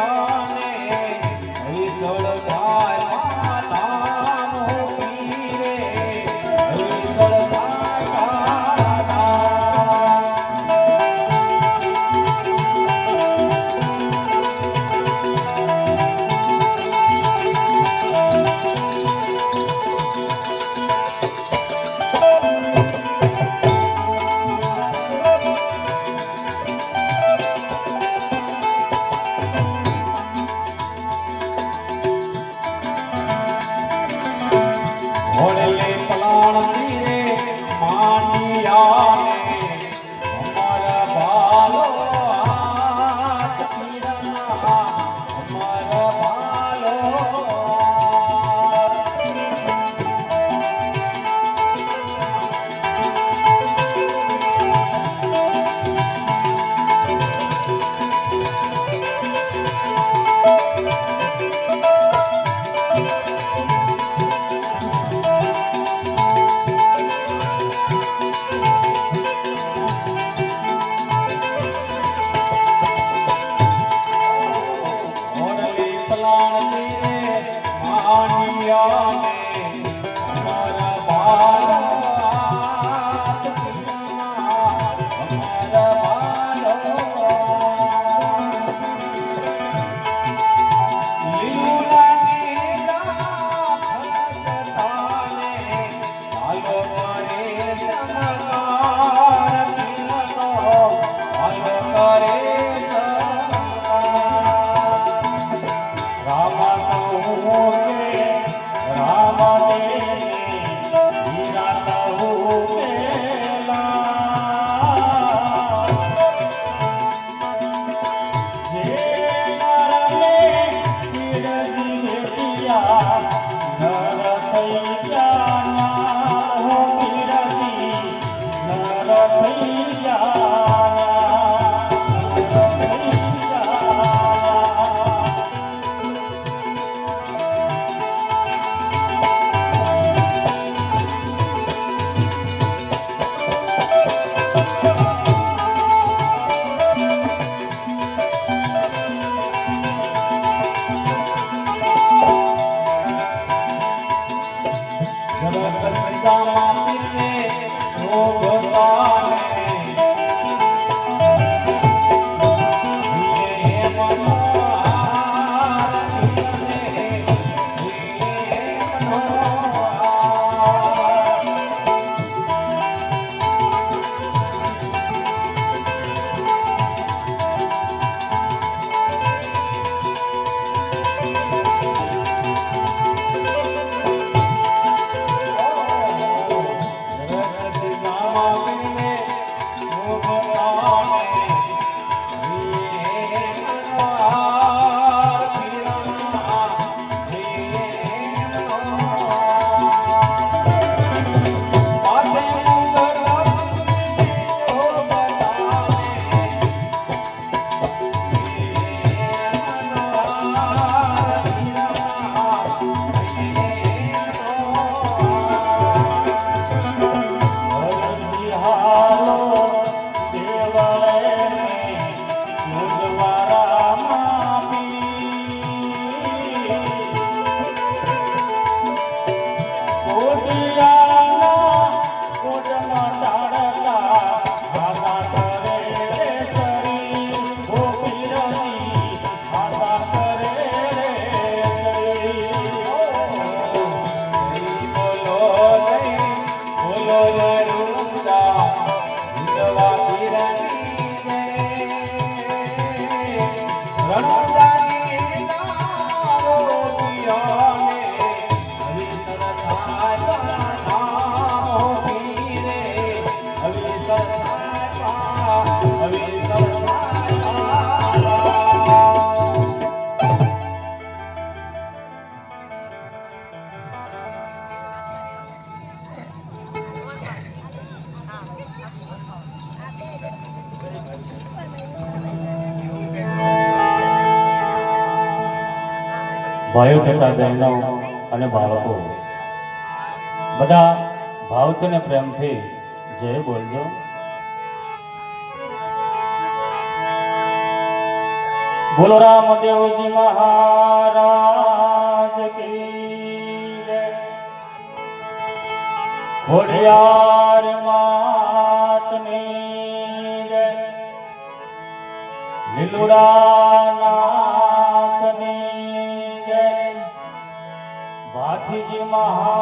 Oh. Oh. માનિયાને જગત સંજામાં પીરને ભાઈઓ તથા બહેનો અને બાળકો. બધા ભાવથી ને પ્રેમથી જય બોલજો. બોલો રામદેવજી મહારાજ કી ખોડિયાર માતની જય. લીલુડાનાથની 啦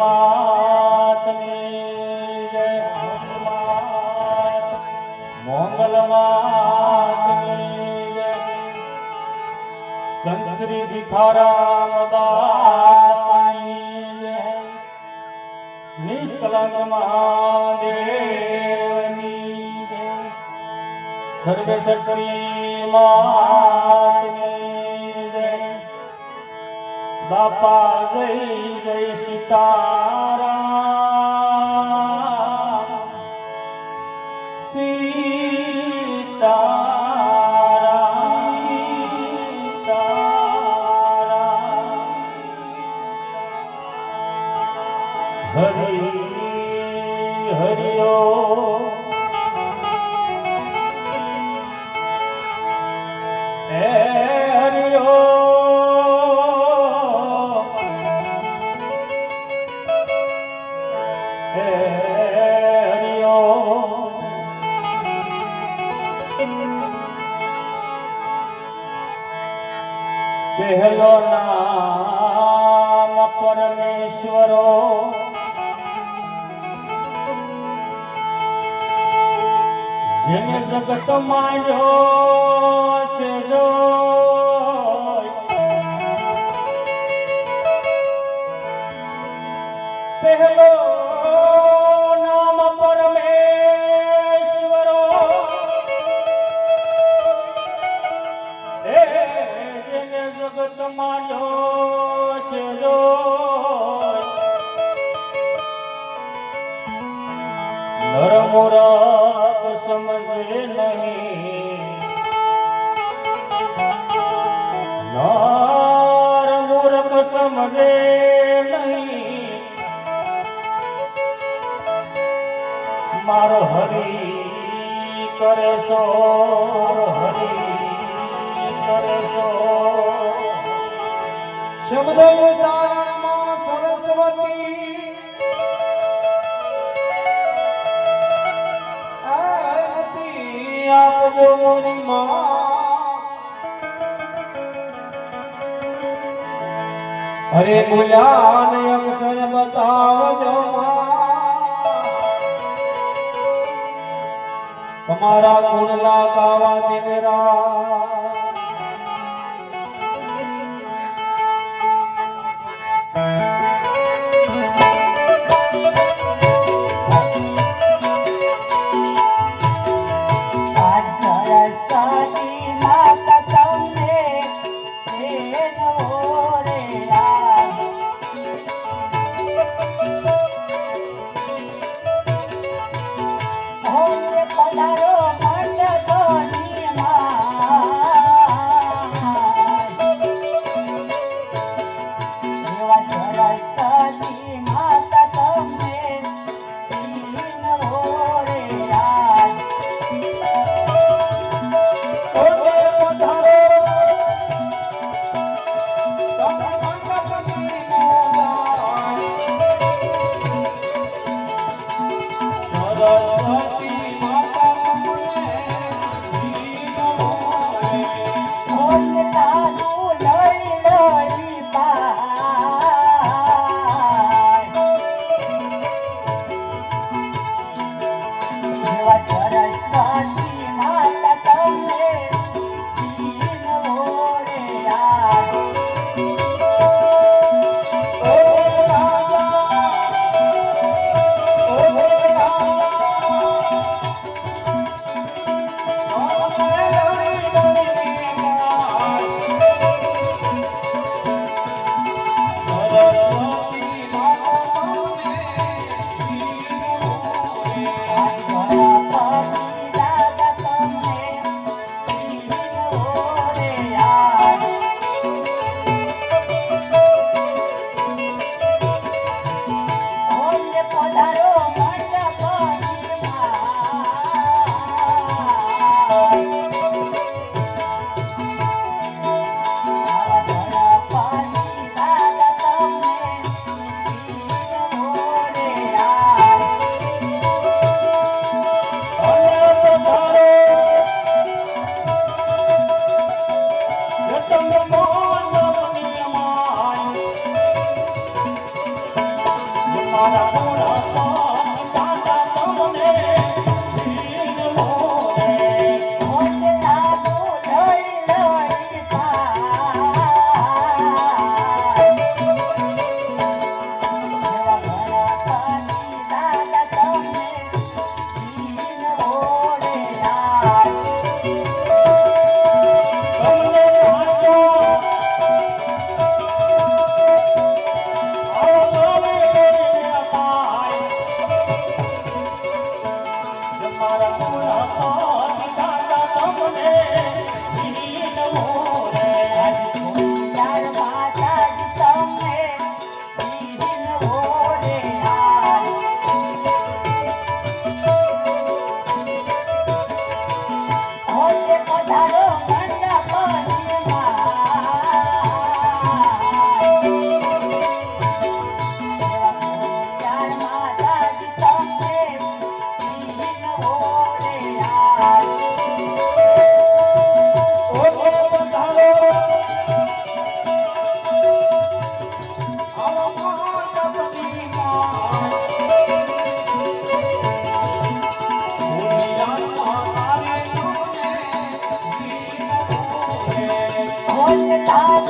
માતની જય મોંગલ માતની જય. સંત શ્રી ભિખારામ દાતાની જય. નિષ્કલંક મહાદેવની જય. સર્વે શક્તિ માતની જય. બાપા જય જય star. જેને જગત માંડ્યો છે જો. પહેલો નામ પરમેશ્વરો. જેને જગત માંડ્યો છે જો. નરમુરત મારો હરી કરે સો, હરી કરે સો. શબ્દ સારણમાં સરસ્વતી. આપજો મોરી માં. અરે મુલાન અક્ષર બતાવજો માં. તમારા ગુણલા ગાવા દિન મોરે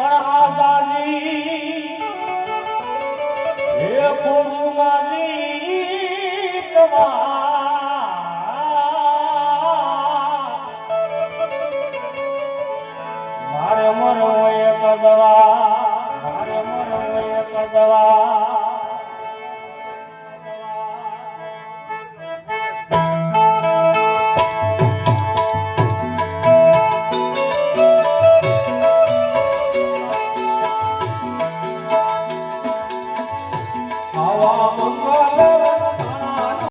પણ આઝાદી હે ગુરુમાજી મારે મરવો એક દવા મારે મરવો એક દવા